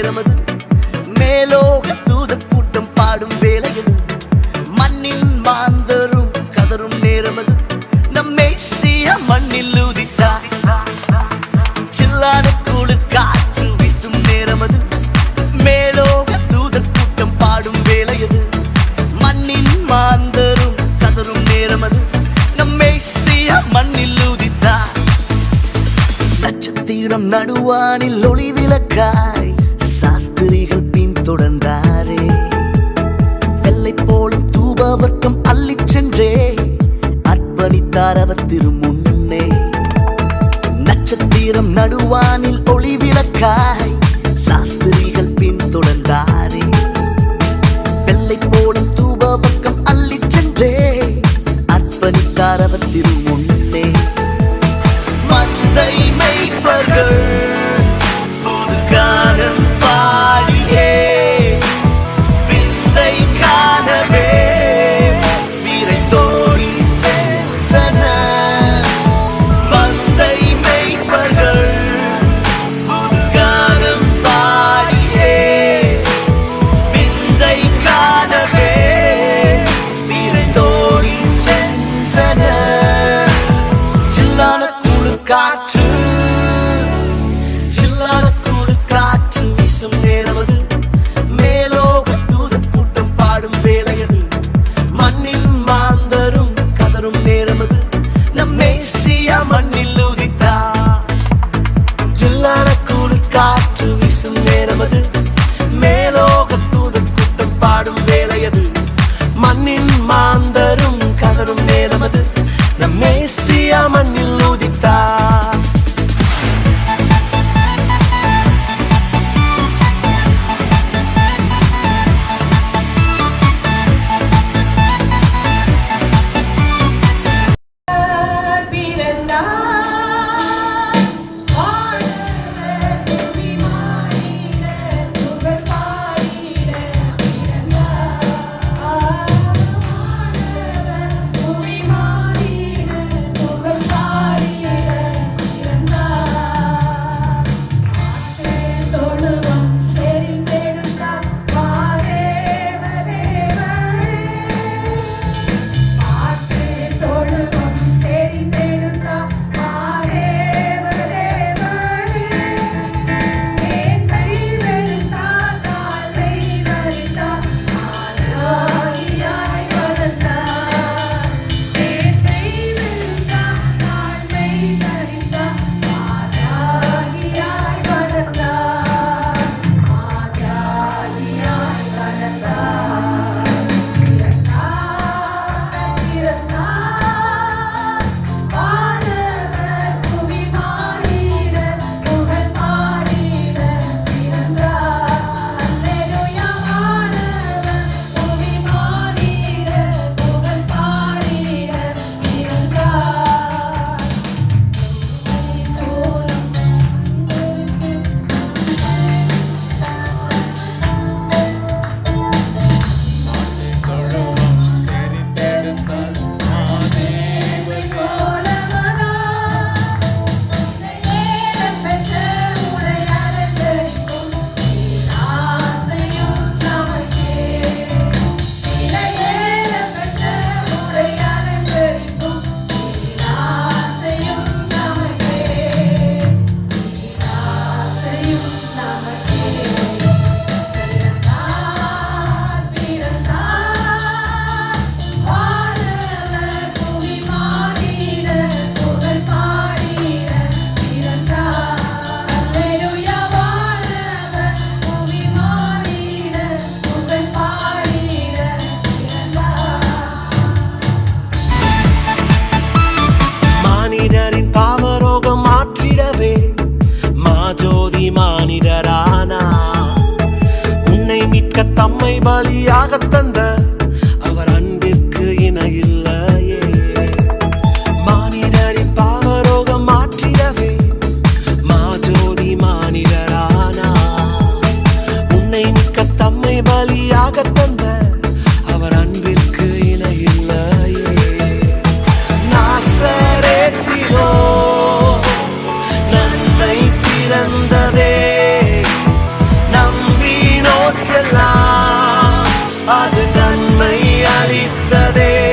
நேரமது. மேலோக தூத கூட்டம் பாடும் வேலையது மண்ணின் மாந்தரும் கதரும் நேரமது. நம்மை சீய மண்ணில் ஊதித்தார் சில்லான கூடு காற்று வீசும் நேரமது. மேலோக தூத கூட்டம் பாடும் வேலையது மண்ணின் மாந்தரும் கதரும் நேரமது. நம்மை சீய மண்ணில் ஊதித்தார் நட்சத்திரம் நடுவானில் ஒளி விளக்கார். சாஸ்திரிகள் பின் தொடர்ந்தாரே வெள்ளை போலும் தூபவர்க்கம் அள்ளி சென்றே. அர்ப்பணித்தார் அவர் திருமுன்னே. நட்சத்திரம் நடுவானில் ஒளி விளக்காய். anlamadı அது நன்மை அளித்ததே.